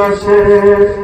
দশে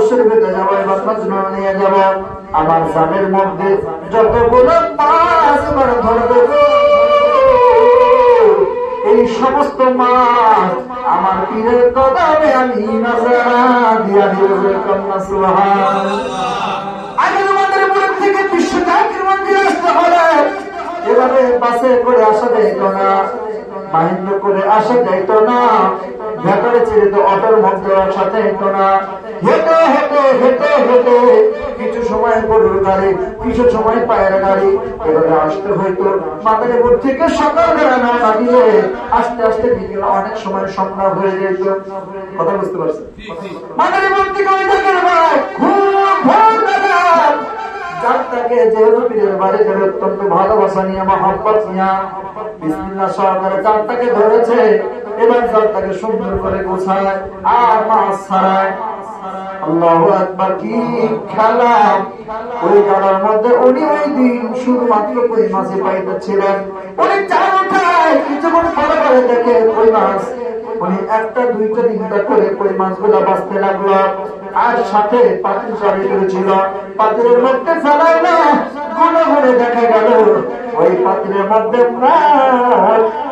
দরবার শরীফে যাব, এবার মজনু নিয়ে যাব। আমার জানের মধ্যে যতগুলো মাছ এবার ধরে দেবো। এই সমস্ত মাছ আমার পীরের কদমে আমি নাজারা দিয়া দিব কন্যা সুবহান আগে আমাদের মুখ থেকে বিশ্ব জাতির মন্দিরে আসতে হলে এভাবে বাসে করে আসা যাইতো না মাহিন্দ্র করে আসা যাইতো না। ভেতরে ছেড়ে তো অটোর মধ্যে আসা যাইতো না। হেঁটে হেঁটে হেঁটে হেঁটে। কিছু সময় গরুর গাড়ি, কিছু সময় পায়ের গাড়ি। এভাবে আসতে হইতো। মাদারীপুর থেকে সকাল বেলা না দিয়ে আস্তে আস্তে বিকেল অনেক সময় সন্ধ্যা হয়ে যেত। কথা বুঝতে পারছেন? মাদারীপুর থেকে ওই জায়গার ভাই খুব ভালোবাসা নিয়ে, মহাব্বত নিয়ে। বিসমিল্লাহ সহকারে যাত্রাকে ধরেছে। এবার যাত্রাকে সুন্দর করে গোছায়, আর মাছ ছাড়ায়। মধ্যে একটা, দুইটা, তিনটা করে বাঁচতে লাগল। আর সাথে পাতিল পাতিলের মধ্যে ফেলাই না দেখা গেল। ওই পাতিলের মধ্যে প্রায়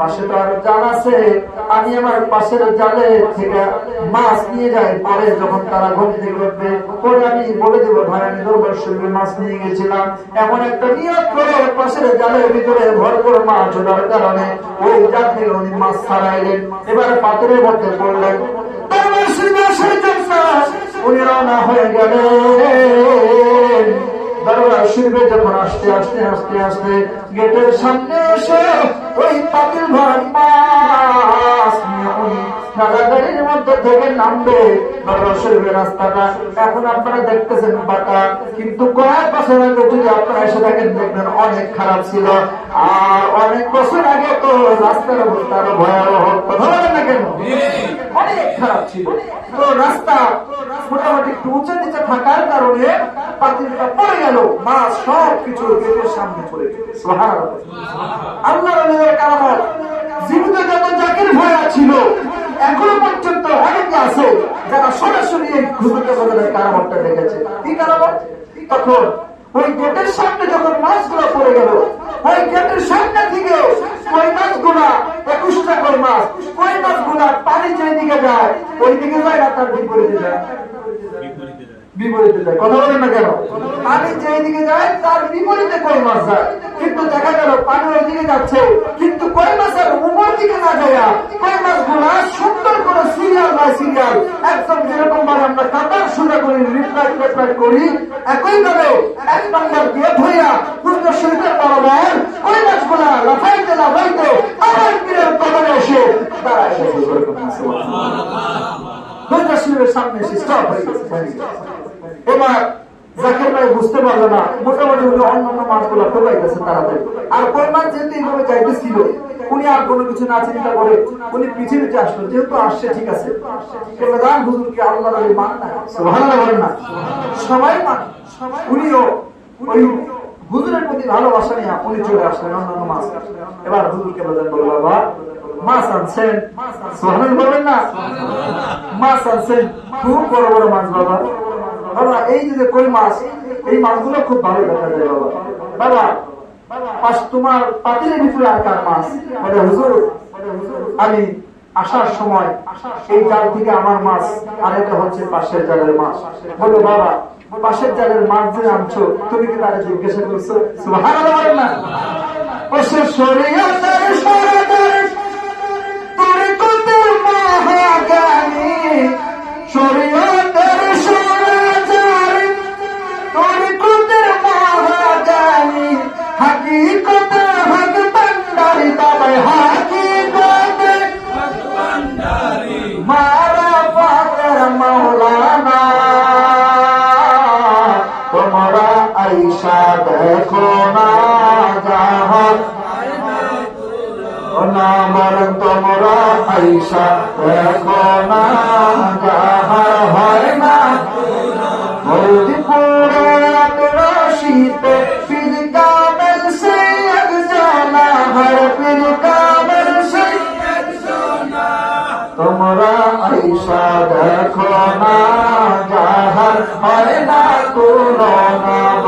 পাশে তো আরও জাল আছে। আমি আমার পাশের জালে থেকে মাছ নিয়ে যাই। পরে যখন তারা ঘুম থেকে উঠবে পরে আমি বলে দেবো, ভাই, আমি দরবার শরীরে মাছ নিয়ে গেছিলাম। এমন একটা নিয়ত করে, পাশের জালের ভিতরে ভর করে মাছ ওঠার কারণে ওই জাল থেকে উনি মাছ ছাড়াইলেন। এবারে পাথরের মধ্যে পড়লেন। উনি রওনা হয়ে গেলেন। দরবার শরীফে যখন আসতে আসতে আসতে আসতে গেটের সামনে এসে ওই পাতিল ভর মাছ ঠেলাগাড়ির মধ্যে থেকে নামবে দরবার রাস্তাটা। এখন আপনারা দেখতেছেন বাঁকা। কিন্তু কয়েক বছর আগে যদি আপনারা এসে থাকেন, দেখবেন অনেক খারাপ ছিল। আর অনেক বছর আগে তো রাস্তার অবস্থা আরও ভয়াবহ কথা না কেন? অনেক খারাপ ছিল। তো রাস্তা মোটামুটি একটু উঁচু নিচে থাকার কারণে পাতিলটা পড়ে গেল। মাছ সব কিছু গেটের সামনে পড়ে আল্লাহ জীবিত যত জাকির ভয়া ছিল এখনও পর্যন্ত অনেকে আছে যারা সরাসরি হুজুরকে বদলের কারামতটা দেখেছে। কি কারামত? তখন ওই গেটের সামনে যখন মাছ মাছগুলো পড়ে গেল, ওই গেটের সামনে থেকে ওই মাছগুলা, একুশটা করে মাছ, ওই মাছগুলা পানি যেদিকে যায় ওই দিকে যায় না, তার বিপরীতে যায়। বিপরীতে যায়। কথা বলেন না কেন? পানি যেই দিকে যায় তার বিপরীতে কই মাছ যায়? কিন্তু দেখা গেল পানি ওই দিকে যাচ্ছে। কিন্তু কই মাছের উপর দিকে না যায় কই মাছগুলা সুন্দর করে সিরিয়াল বাই সিরিয়াল একদম যেরকম ভাবে আমরা কাতার সুন্দর করি রিপ্লাই রিপ্লাই করি একই ভাবে এক নম্বর দিয়ে ধইয়া পূর্ণ শরীরের বরাবর কই মাছগুলা লাফাইতে লাফাইতে আমার পীরের কদমে এসে দাঁড়ায়। গেছে দুইটা শরীরের সামনে এসে স্টপ হয়ে গেছে। এবার বলেন না। সবাই মান, উনিও হুজুরের প্রতি ভালোবাসা নিয়ে উনি চলে আসলেন অন্যান্য মাছ। এবার হুজুরকে বলেন, বলো বাবা, মাছ আনছেন। সুবহানাল্লাহ বলবেন না? মাছ আনছেন। খুব বড় বড় মাছ বাবা। বাবা, এই যে কই মাছ, এই মাছগুলো খুব ভালো দেখা যায় বাবা। বাবা, পাশ তোমার পাতিলের ভিতরে আর কার মাছ, বলে হুজুর, আমি আসার সময় এই জাল থেকে আমার মাছ আর এটা হচ্ছে পাশের জালের মাছ। বলো বাবা, পাশের জালের মাছ যে আনছো, তুমি কি তারা জিজ্ঞাসা করছ? না। আইসা দেখো না যাহর না বলেন তোমরা আইসা দেখো না যাহার হয় না তোমরা আইসা দেখো না যাহার হয় না।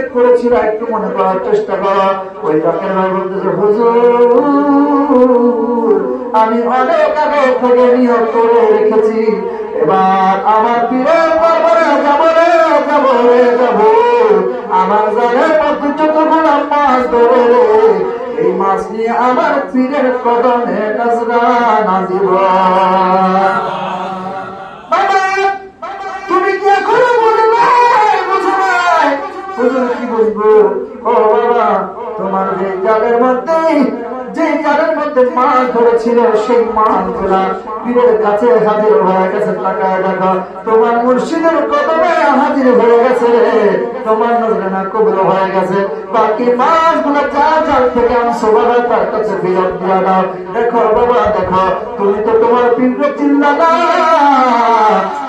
নিয়ত করেছিল একটু মনে করার চেষ্টা করো, ওই ভাই বলতেছে? আমি অনেক আগে থেকে নিয়োগ করে রেখেছি। এবার আমার পীরের দরবারে যাব রে যাব রে, যাব। আমার জানের মধ্যে যতগুলো মাছ ধরে এই মাছ নিয়ে আমার পীরের কদমে নজরা নাজিব বাবা তুমি কি এখনও বুঝো নাই বুঝো নাই হুজুর তোমার যে জালের মধ্যে হাজির হয়ে গেছে তোমার মুর্শিদের কদমে হাজির হয়ে গেছে বাকি মাছগুলা যা জাল থেকে আনছো, বাবা, তার কাছে বিরত দিয়া দাও। দেখো, বাবা, দেখো, তুমি তো তোমার পীর চিল্লা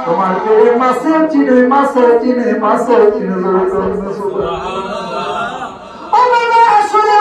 তোমার পীরে মাসে চিনে মাসে চিনে মাসে চিনে জোরে করে ও বাবা আসলে যদি না থাকতে পদ্মা নদীর মাছগুলা পদ্মা নদীর বড় বড় ইলিশগুলা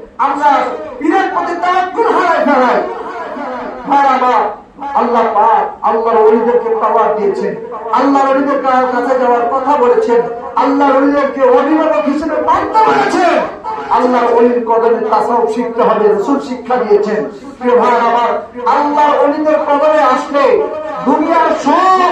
আমরা পীরের প্রতি আমার, আল্লাহ আল্লাহর পাওয়ার দিয়েছেন। আল্লাহর কাছে যাওয়ার কথা বলেছেন। আল্লাহর অভিভাবক হিসেবে মানতে বলেছেন। আল্লাহর অলির কদমে শিখতে হবে শিক্ষা দিয়েছেন। প্রিয় ভাই আমার, আল্লাহর অলিদের কদমে আসলে দুনিয়ার সব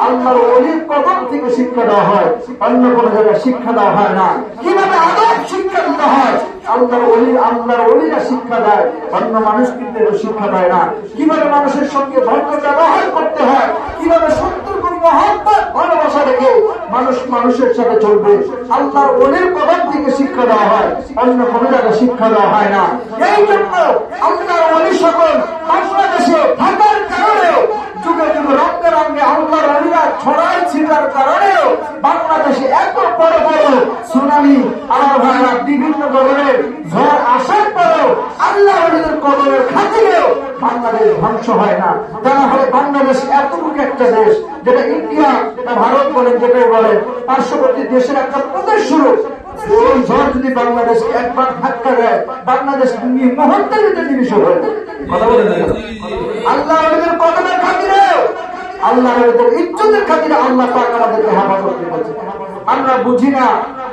আল্লাহর অলির কদম থেকে শিক্ষা দেওয়া হয়। অন্য কোন জায়গায় শিক্ষা দেওয়া হয় না। কীভাবে আদব শিক্ষা দিতে হয়? আল্লাহর অলি আল্লাহর অলিরা শিক্ষা দেয়। অন্য মানুষ কিন্তু শিক্ষা দেয় না। কীভাবে মানুষের সঙ্গে ভদ্র ব্যবহার করতে হয়? কীভাবে সত্তর কোন মহব্বত ভালোবাসা রেখে মানুষ মানুষের সাথে চলবে। আল্লাহর অলির কদম থেকে শিক্ষা দেওয়া হয়, অন্য কোনো জায়গায় শিক্ষা দেওয়া হয় না। এই জন্য আল্লাহর অলি সকল বাংলাদেশে থাকার কারণেও, যুগে যুগে রঙে রঙে আল্লাহর অলিরা ছড়াই ছিটার কারণেও বাংলাদেশে এত বড় বড় সুনামি আমার বিভিন্ন ধরনের ঝড় আসার পরেও আল্লাহ অলিদের কদমের খাতিরেও বাংলাদেশ ধ্বংস হয় না। জানা হলে বাংলাদেশ এতটুকু একটা দেশ যেটা ইন্ডিয়া বা ভারত বলেন যেটাই বলেন পার্শ্ববর্তী দেশের একটা প্রদেশ ঝড় যদি বাংলাদেশ একবার ধাক্কা দেয় বাংলাদেশ মুহূর্তের ভিতরে জিনিস হয়ে। কথা বলে আল্লাহ আমাদের খাতিরে। আল্লাহ আমাদের ইজ্জতের খাতিরে আল্লাহ পাক আমাদেরকে হেফাজত করেছে। আমরা বুঝি না,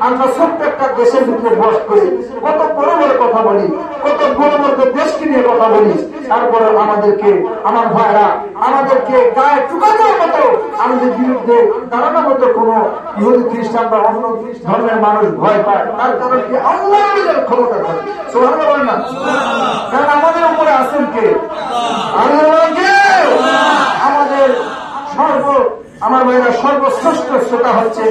আমরা ছোট্ট একটা দেশের ভিতরে বস করি। কত বড় বড় কথা বলি, কত বড় বড় দেশকে নিয়ে কথা বলি। তারপরে আমাদেরকে, আমার ভাইরা, আমাদেরকে গায়ে টুকানোর মতো, আমাদের বিরুদ্ধে দাঁড়ানোর মতো কোন ইহুদি, খ্রিস্টান বা অন্য ধর্মের মানুষ ভয় পায়। তার কারণ কি? আল্লাহ ক্ষমতা থাকে সোহানা বলেন না? কারণ আমাদের উপরে আছেন কে? আমাদের সর্ব, আমার ভাইরা সর্বশ্রেষ্ঠ শ্রোতা হচ্ছে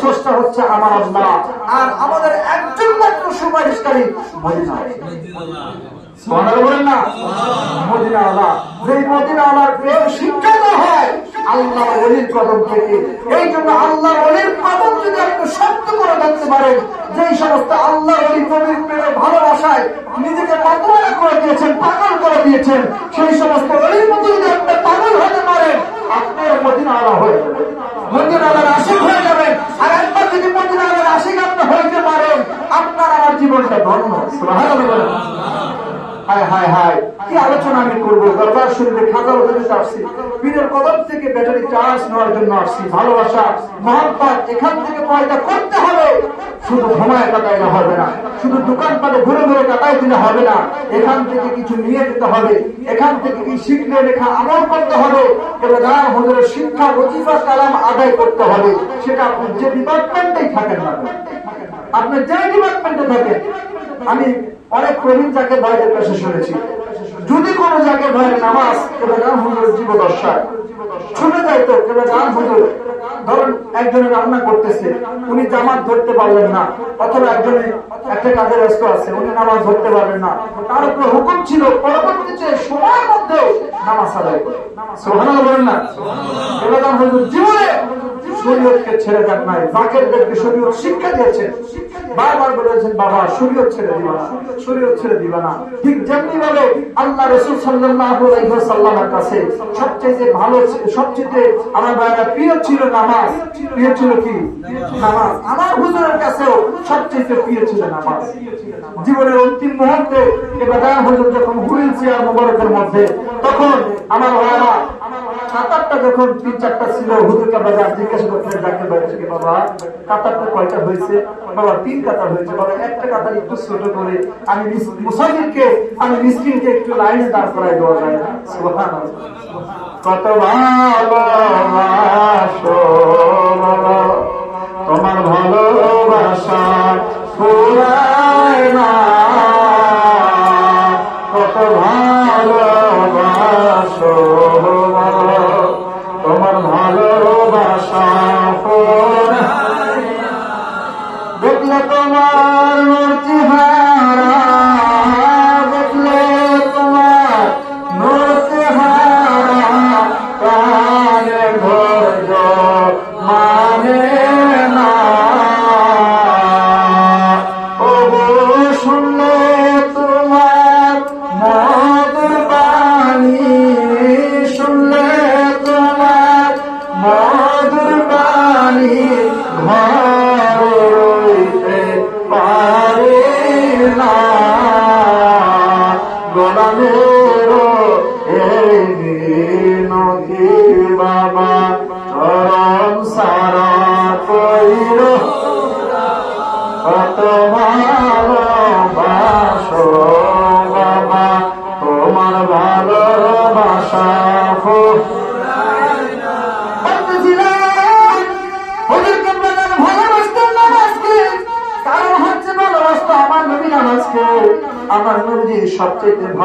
স্রষ্টা হচ্ছে আমার আল্লাহ। আর আমাদের একজন মাত্র সুপারিশকারী মদিনা। আল্লাহ। ভালোবাসায় নিজেকে পাতলা করে দিয়েছেন, পাগল করে দিয়েছেন, সেই সমস্ত অলির মতো আপনি পাগল হতে পারেন, আপনার মদিনা আলা হয়ে মদিনা আলার আশিক হয়ে যাবেন আর একবার যদি মদিনা আলার আশিক আপনি হইতে পারেন আপনার আমার জীবনটা ধন্য। আলোচনা আমি করব? থেকে চার্জ নেওয়ার জন্য আসছি। ভালোবাসা এখান থেকে হবে। শুধু না। ঘুরে ঘুরে দিলে হবে না। এখান থেকে কিছু নিয়ে যেতে হবে। এখান থেকে কি শিখলে লেখা আমল করতে হবে? শিক্ষা কালাম আদায় করতে হবে। সেটা যে ডিপার্টমেন্টেই থাকেন না যে ডিপার্টমেন্টে থাকেন, আমি অনেক প্রবীণ যাকে ভাইদের কাছে শুনেছি। যদি কোন জায়গায় ভয়ের নামাজ কেবে গান হুজুরের জীবদশায় শুনে যাইতো কেবে গান হুজুর ধরুন রান্না করতেছে, উনি জামাত ধরতে পারলেন না, অথবা একজনে একটা কাজে ব্যস্ত আছে, উনি নামাজ ধরতে পারবেন না। তার উপর হুকুম ছিল পরবর্তীতে সময়ের নামাজ আদায় বলেন না? জীবনে শরীয়তকে ছেড়ে দেন নাই শরীয়ত শিক্ষা দিয়েছেন বারবার বলেছেন, বাবা, শরীয়ত ছেড়ে দিবা না, শরীয়ত ছেড়ে দিবা না। ঠিক যেমনি ভাবে আল্লাহ রসুল সাল্লাল্লাহু আলাইহি ওয়াসাল্লামের কাছে সবচেয়ে ভালো, সবচেয়ে আমার ভাইরা প্রিয় ছিল নামাজ প্রিয় ছিল কি? নামাজ। আমার হুজুরের কাছেও সবচেয়ে প্রিয় ছিল নামাজ। জীবনের অন্তিম মুহূর্তে এবার হুজুর যখন হুইল চেয়ার মোবারকের মধ্যে তখন আমার ভাইরা সাত আটটা যখন তিন চারটা ছিল, হুজুরকে বাজার জিজ্ঞাসা করতে ডাক্তার থেকে, বাবা, কাতারটা কয়টা হয়েছে? বাবা, তিন কাতার হয়েছে। বাবা, একটা কাতার একটু ছোট করে, আমি মিস- মুসাফিরকে আমি মিসকিনকে একটু লাইনে দাঁড় করাই দেওয়া যায়। কত তোমার ভালোবাসা ফুরায় না। কত ভালোবাসো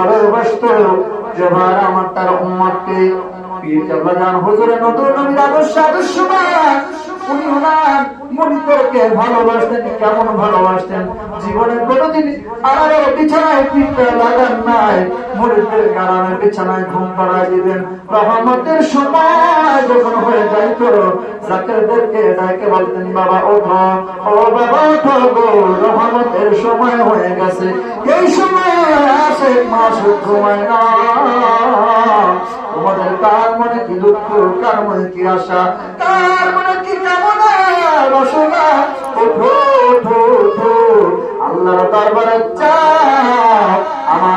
ভালোবাসতো জবার আমার তার হুজুরের নতুন নবীর আদর্শ, আদর্শবান। উনি ওনার মনিতরকে ভালোবাসতেন, কেমন ভালোবাসতেন? আড়ালের বিছানায় লাগান নাই। মরিদের কারণে বিছানায় ঘুম রহমতের সময় যখন হয়ে যাইত জাকেরদেরকে ডাকে বলতেন, বাবা, ওঠো। ও বাবা, ওঠো গো, রহমতের সময় হয়ে গেছে। এই সময় আসে মাস ঘুমায় না কি দুঃখ, কার মনে কি আশা, কার মনে কি কামনা? বাসনা ওঠো আল্লাহর দরবারে আমার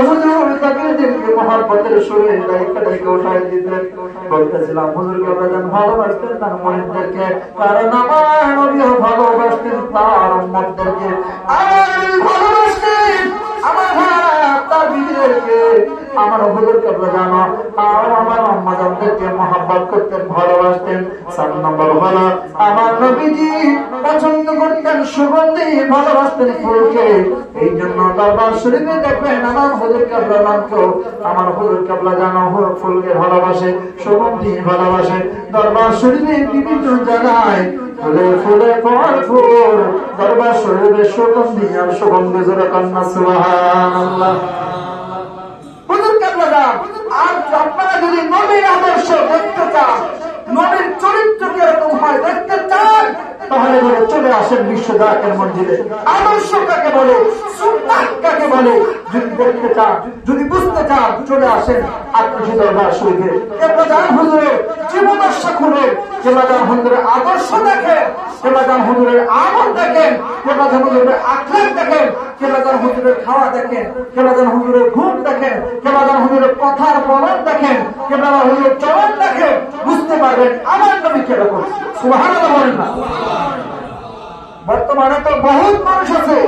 হুজুর তাকবীরকে মহব্বতের সুরে দায়িত্বটাকে উঠাই দিতেন বলতেছিলাম হুজুরকে বেদন ভালোবাসতেন তার মনিতদেরকে কারণ আমার নবীও ভালোবাসতেন তার উম্মতদেরকে আমার বিবিদেরকে আমার হুজুরকে জানো। আর আমার আম্মাজানদেরকে মহব্বত করতেন, ভালোবাসতেন। সাত নম্বর হলো আমার নবীজি পছন্দ করতেন, সুগন্ধি ভালোবাসতেন ফুলকে। এই জন্য দরবার শরীফে দেখবেন আমার হুজুর কাবলা নামকেও আমার হুজুর কাবলা জানো ফুলকে ভালোবাসে, সুগন্ধি ভালোবাসে। দরবার শরীফে বিভিন্ন জায়গায় দরবার শরীফে সুগন্ধি আর সুগন্ধি জোরে কন্যা, সুবহানাল্লাহ। আর আপনারা যদি নবীর আদর্শ দেখতে চান নবীর চরিত্র কীরকম হয় দেখতে চান তাহলে বলে, চলে আসেন বিশ্ব দাকের আদর্শ কাকে বলে কাকে বলে, যদি দেখতে চান, যদি বুঝতে চান, চলে আসেন আত্মীয় দরবার শরীফে। যান হুজুরের খুলে হুজুরের আদর্শ হুজুরের আমল দেখেন হুজুরের দেখেন হুজুরের খাওয়া দেখেন কেবলা যান হুজুরের ঘুম দেখেন কেবলা যান হুজুরের কথার বলন দেখেন কেবলা যান হুজুরের চলন দেখেন, বুঝতে পারবেন আমার নবী কীরকম। বলেন না। বর্তমানে তো বহুত মানুষ আছে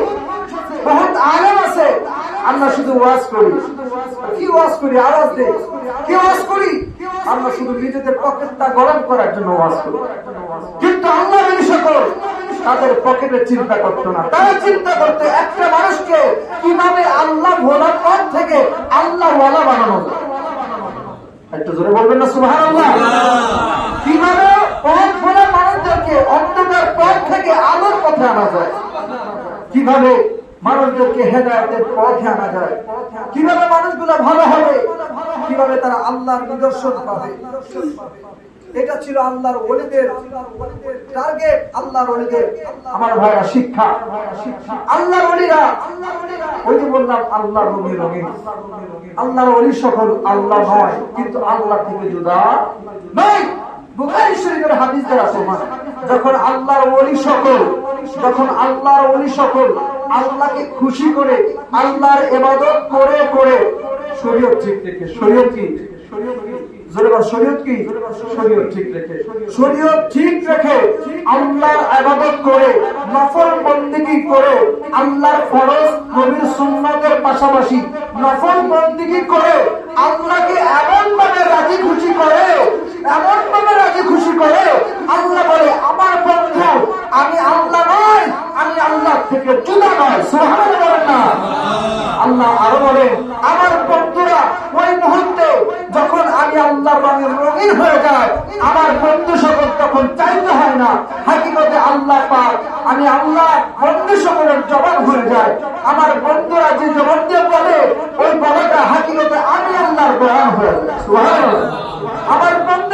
বহুত আলেম আছে। আমরা শুধু ওয়াজ করি। কি ওয়াজ করি? আওয়াজ দেই। কি ওয়াজ করি? আমরা শুধু নিজেদের পকেটটা গরম করার জন্য ওয়াজ করি। কিন্তু আল্লাহ সকল তাদের পকেটের চিন্তা করতো না তারা চিন্তা করতে একটা মানুষকে কীভাবে আল্লাহ ভোলার পর থেকে আল্লাহ ওয়ালা বানানো একটু জোরে বলবেন না সুবাহ কীভাবে পথ ভোলা মানুষদেরকে অন্ধকার পথ থেকে আলোর পথে আনা যায়। কীভাবে মানুষদেরকে হেদায়তের পথে আনা যায়? কীভাবে মানুষগুলো ভালো হবে? কীভাবে তারা আল্লাহর নিদর্শন পাবে? এটা ছিল আল্লাহর ওলিদের টার্গেট, আল্লাহর ওলিদের আমার ভাইরা শিক্ষা। আল্লাহর ওলিরা, ওই যে বললাম, আল্লাহর রঙে রঙে আল্লাহর ওলি সকল আল্লাহ নয়, কিন্তু আল্লাহ থেকে জুদা নয়। যখন আল্লাহর সকল, যখন আল্লাহর সকল আল্লাহকে খুশি করে, আল্লাহর করে করে, শরীয়ত ঠিক রেখে, শরীয়ত কি? পাশাপাশি নফল বন্দেগী করে আল্লাহকে এমন ভাবে রাজি খুশি করে এমন ভাবে রাজি খুশি করে আল্লাহ বলে, আমার বন্ধু, আমি আল্লাহ নয় আমি আল্লাহ থেকে চুদা নয় সোহান বলেন না। আল্লাহ আরও বলেন, আমার বন্ধুরা, ওই মুহূর্তে যখন আমি আল্লাহর রঙের রঙিন হয়ে যায় আমার বন্ধু সকল তখন চাইতে হয় না। হাকিমতে আল্লাহ পাক, আমি আল্লাহ বন্ধু সকলের জবান হয়ে যায় আমার বন্ধুরা যে জবান দিয়ে বলে, ওই বলাটা হাকিমতে আমি আল্লাহর বয়ান হয়ে। যায় আমার বন্ধু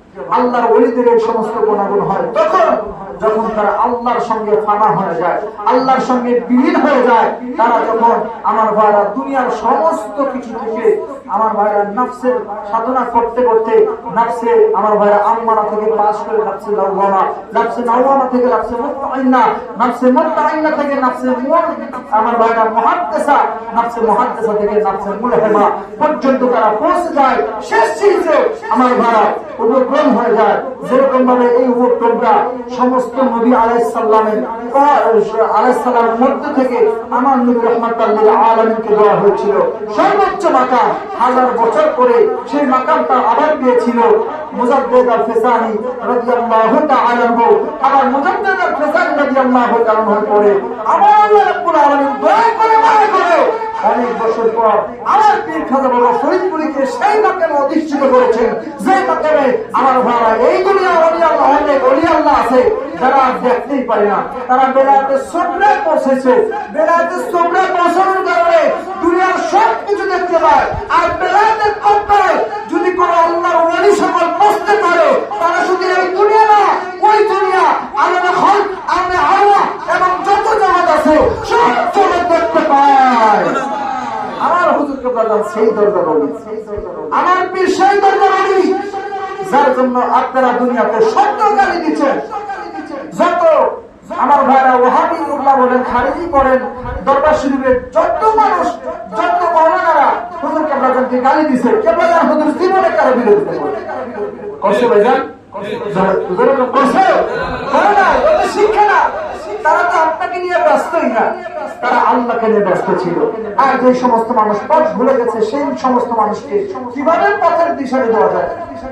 আল্লাহর ওলিদের এই সমস্ত গুণাগুণ হয়, তখন যখন তারা আল্লাহর সঙ্গে ফানা হয়ে যায়, আল্লাহর সঙ্গে বিলীন হয়ে যায়, তারা যখন আমার ভাইরা দুনিয়ার সমস্ত কিছু থেকে আমার ভাইরা নাফসের সাধনা করতে করতে নাফসে আমার ভাইরা আম্মারা থেকে পাস করে নাফসে লাউয়ামা, নাফসে নাওয়ামা থেকে নাফসে মুত্তাইনা নাফসে মুত্তাইনা থেকে নাফসে মুন, আমার ভাইরা মুহাদ্দিসা, নাফসে মুহাদ্দিসা থেকে নাফসে মুলহিমা পর্যন্ত তারা পৌঁছে যায়। শেষ শীর্ষে আমার ভাইরা উপক্রম হয়ে যায়, যেরকম ভাবে এই উপক্রমটা সমস্ত নবী আলাইসাল্লামের আলাইসাল্লামের মধ্য থেকে আমার নবী রহমাতাল্লিল আলমীকে দেওয়া হয়েছিল। সর্বোচ্চ মাকাম হাজার বছর পরে সেই মাকামটা আবার পেয়েছিল মুজাদ্দেদ আবার অনেক বছর পর আমার পীর খাজা বাবা ফরিদপুরীকে সেই মাকামে অধিষ্ঠিত করেছেন। যে মাকামে আমার ভাড়া এই দুনিয়া অলি আছে আর দেখতেই পারে না। তারা বেলাতে সবরা পৌঁছেছে। বেলাতে সবরা পৌঁছানোর কারণে দুনিয়ার সব কিছু দেখতে পায়। আর বেলাতে কপ্পায় যদি কোনো আল্লাহর ওলি সকল বসতে পারে, তারা শুধু এই দুনিয়া না, ওই দুনিয়া আলাদা হল আমি আল্লাহ এবং যত জগৎ আছে, সব জগৎ দেখতে পায়। আমার হুজুরকে বললাম, সেই দরজা বলি আমার পীর সেই দরজা বলি যার জন্য আপনারা দুনিয়াতে সত্য গালি দিচ্ছেন। যত আমার ভাইরা ওহাবি উল্লাহ বলেন খারিজি করেন দরবার শরীফের যত মানুষ, যত মৌলানারা হুজুর কেবলাজনকে গালি দিছে কেবলাজান হুজুর জীবনে কারও বিরোধিতা করে করছে ভাইজান শিক্ষা না তারা তো আপনাকে নিয়ে ব্যস্তই না। তারা আল্লাহকে নিয়ে ব্যস্ত ছিল। আর যে সমস্ত মানুষ পথ ভুলে গেছে, সেই সমস্ত মানুষকে কীভাবে পথের দিশারে দেওয়া যায়?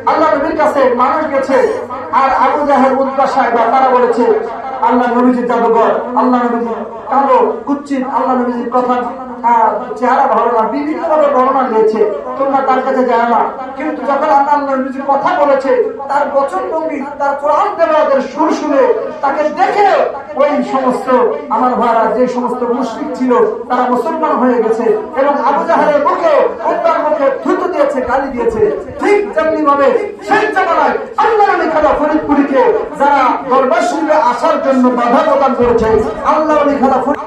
আল্লাহ নবীর কাছে মানুষ গেছে, আর আবু জাহের উদ্দাস সাহেব তারা বলেছে, আল্লাহ নবীজির জাদুঘর, আল্লাহ নবীজি কালো কুচ্ছিন আল্লাহ নবীজির কথা চেহারা ভালো বর্ণনা দিয়েছে, তোমরা তার কাছে যায় না। কিন্তু যখন আল্লাহ কথা বলেছে, তার তার কোরআন সুর শুনে তাকে দেখে ওই সমস্ত আমার ভাড়া যে সমস্ত ছিল, তারা মুসলমান হয়ে গেছে এবং আবু জাহেলের মুখে উত্তর মুখে থুতু দিয়েছে, গালি দিয়েছে। ঠিক তেমনি ভাবে সেই জামানায় আল্লাহ আলী খাদা ফরিদপুরীকে যারা দরবার আসার জন্য বাধা প্রদান করেছে আল্লাহ আলী খাদা ফরিদ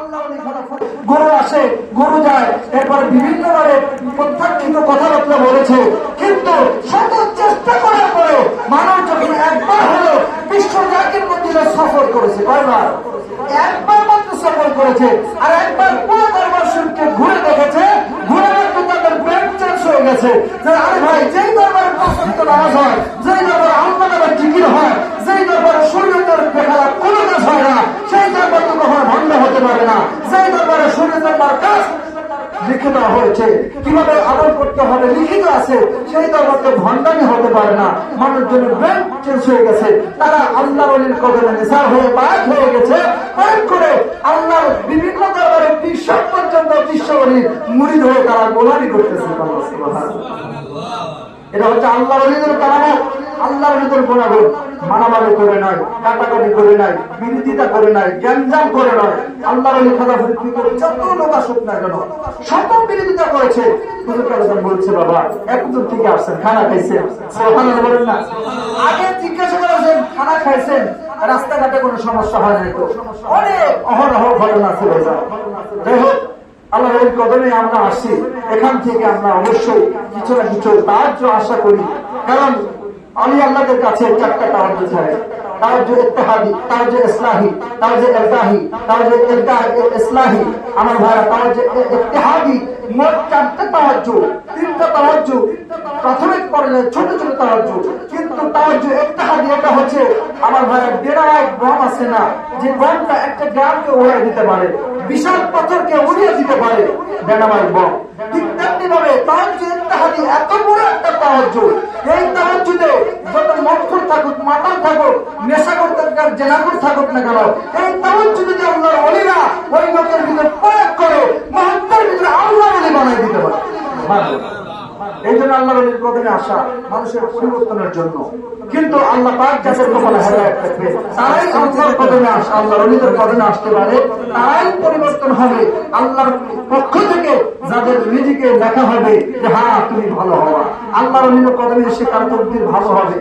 গরু আসে, গরু যায়। এরপরে বিভিন্ন ভাবে প্রত্যাখ্যিত কথাবার্তা বলেছে। কিন্তু শত চেষ্টা করার পরে মানুষ যখন একবার হলো বিশ্ব জাতির মধ্যে সফর করেছে, কয়বার? একবার মাত্র সফর করেছে। আর একবার পুরো দরবার শরীফকে ঘুরে দেখেছে। ঘুরে দেখতে তাদের ব্রেন চেঞ্জ হয়ে গেছে। যে, আরে ভাই, যেই দরবারে পছন্দ নামাজ হয়, যেই দরবারে আল্লাহ জিকির হয় যেই দরবারে শরীয়তের দেখালা কোনো কাজ হয় না। সেই দরবার তো কখনো ভণ্ড হতে পারে না। সেই দরবারে শরীয়তের কাজ লিখে হয়েছে। কীভাবে আমল করতে হবে লিখিত আছে। সেই দরবারকে ভণ্ডামি হতে পারে না। মানুষজনের ব্রেন চেঞ্জ হয়ে গেছে। তারা আল্লাহ অলির কদমে নিসার হয়ে বাদ হয়ে গেছে। কয়েক করে আল্লাহর বিভিন্ন দরবারে বিশ্ব পর্যন্ত বিশ্ব মুড়িদ হয়ে তারা গোলামি করতেছে। এটা হচ্ছে আল্লাহ অলিদের কারণে আল্লাহ অলিদের গুণাগুণ। মানামারি করে নয় কাটাকাটি করে নাই, বিরোধিতা করে নাই জ্ঞানজাম করে নয় আল্লাহ অলি খাদা ফুটি করে? যত লোক আসুক না কেন শত বিরোধিতা করেছে। বলছে, বাবা একদূর থেকে আসছেন, খানা খাইছেন। সুবহানাল্লাহ বলেন না। আগে জিজ্ঞাসা করেছেন খানা খাইছেন? রাস্তাঘাটে কোনো সমস্যা হয় নাই তো? অনেক অহরহ ঘটনা ছিল যাই হোক, আল্লাহর কদমে আমরা আসি। এখান থেকে আমরা অবশ্যই কিছু না কিছু সাহায্য আশা করি। কারণ আমি আল্লাহদের কাছে চারটা সাহায্য চাই। তাওয়াজ্জু ইত্তেহাদি তাওয়াজ্জু ইসলাহি তাওয়াজ্জু ইলতাহি ইলতা, ইসলাহি, আমার ভাইরা তাওয়াজ্জু ইত্তেহাদি, মোট চারটা তাওয়াজ্জু, তিনটা তাওয়াজ্জু, প্রাথমিক পর্যায়ে ছোট ছোট তাওয়াজ্জু। কিন্তু তাওয়াজ্জু ইত্তেহাদি, এটা হচ্ছে আমার গম আছে না, যে গমটা একটা গ্রামকে উড়িয়ে দিতে পারে, বিশাল পাথরকে উড়িয়ে দিতে পারে তেমনি ভাবে তাওয়াজ্জু এত বড় একটা তাওয়াজ্জু এই তাওয়াজ্জুতে যত মক্কর থাকুক, মাতাল থাকুক নেশা করতে জেনাগর থাকুক না কেন, এই তাওয়াজ্জু যে আল্লাহর অলিরা ওই লোকের ভিতরে প্রয়োগ করে মহাত্মার ভিতরে আল্লাহ বলে বানাই দিতে পারে। এই জন্য আল্লাহ রবির কদমে আসা মানুষের পরিবর্তনের জন্য। কিন্তু আল্লাহ পাক যাদের কপালে হেদায়ত থাকবে, তারাই আল্লাহর কদমে আসা আল্লাহ রবিদের কদমে আসতে পারে, তারাই পরিবর্তন হবে। আল্লাহর পক্ষ থেকে যাদের নিজেকে দেখা হবে যে হ্যাঁ তুমি ভালো হওয়া। আল্লাহ রলিদের কদমে এসে তার তকদির ভালো হবে।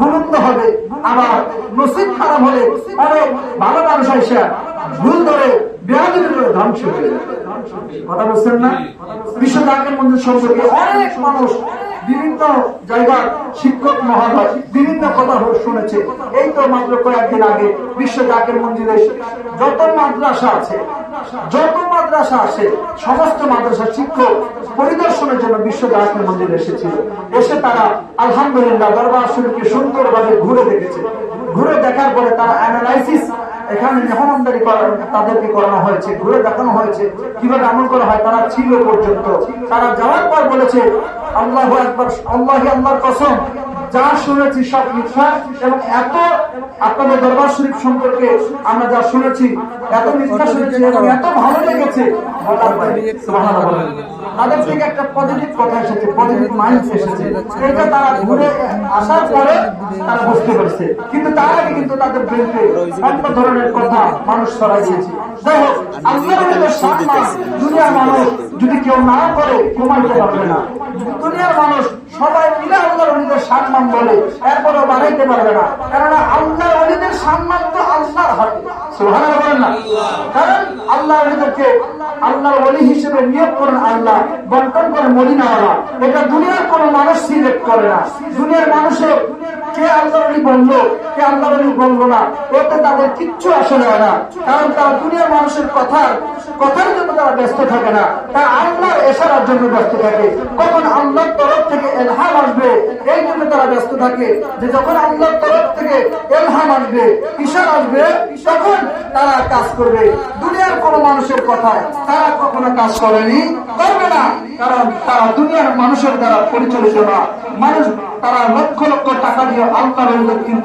গুরুত্ব হবে, আবার নসিব খারাপ হলে অনেক ভালো মানুষ এসে ভুল ধরে বেয়াদের ধ্বংস হয়ে কথা বলছেন না? বিশ্ব দাগের মধ্যে সম্পর্কে অনেক মানুষ বিভিন্ন জায়গার শিক্ষক মহোদয় বিভিন্ন কথা শুনেছে। এই তো মাত্র কয়েকদিন আগে বিশ্ব জাগের মন্দিরে যত মাদ্রাসা আছে, যত মাদ্রাসা আছে, সমস্ত মাদ্রাসা শিক্ষক পরিদর্শনের জন্য বিশ্ব জাগের মন্দিরে এসেছিল এসে তারা আলহামদুলিল্লাহ দরবার শরীফকে সুন্দরভাবে ঘুরে দেখেছে। ঘুরে দেখার পরে তারা অ্যানালাইসিস এখানে মেহমানদারি তাদেরকে করানো হয়েছে, ঘুরে দেখানো হয়েছে, কীভাবে আমল করা হয়, তারা ছিল পর্যন্ত। তারা যাওয়ার পর বলেছে, আল্লাহ একবার আল্লাহ আল্লাহর কসম, যা শুনেছি সব মিথ্যা এবং এত আপনাদের দরবার শরীফ সম্পর্কে আমরা যা শুনেছি, এত মিথ্যা শুনেছি এবং এত ভালো লেগেছে। তাদের থেকে একটা পজিটিভ কথা এসেছে পজিটিভ মাইন্ড এসেছে। এটা তারা ঘুরে আসার পরে তারা বুঝতে পারছে। কিন্তু তার আগে কিন্তু তাদের ব্রেনকে অন্য ধরনের কথা মানুষ ছড়াই করে নিয়োগ করেন আল্লাহ, বন্টন করেন মদিনাওয়ালা। এটা দুনিয়ার কোনো মানুষ সিলেক্ট করে না। দুনিয়ার মানুষের কে আল্লাহ অলি বলল কে আল্লাহ অলি বলল না? ওতে তাদের কিচ্ছু আসে যায় না। কারণ তারা দুনিয়ার মানুষের কথার কথার জন্য তারা ব্যস্ত থাকে না। তারা আল্লাহর এশারার জন্য ব্যস্ত থাকে। কখন আল্লাহর তরফ থেকে এলহাম আসবে, এই জন্য তারা ব্যস্ত থাকে। যে যখন আল্লাহর তরফ থেকে এলহাম আসবে ইশার আসবে, তখন তারা কাজ করবে। দুনিয়ার কোন মানুষের কথায় তারা কখনো কাজ করেনি, করবে না। কারণ তারা দুনিয়ার মানুষের দ্বারা পরিচালিত না। মানুষ তারা লক্ষ লক্ষ টাকা দিয়ে আল্লাহর কিন্তু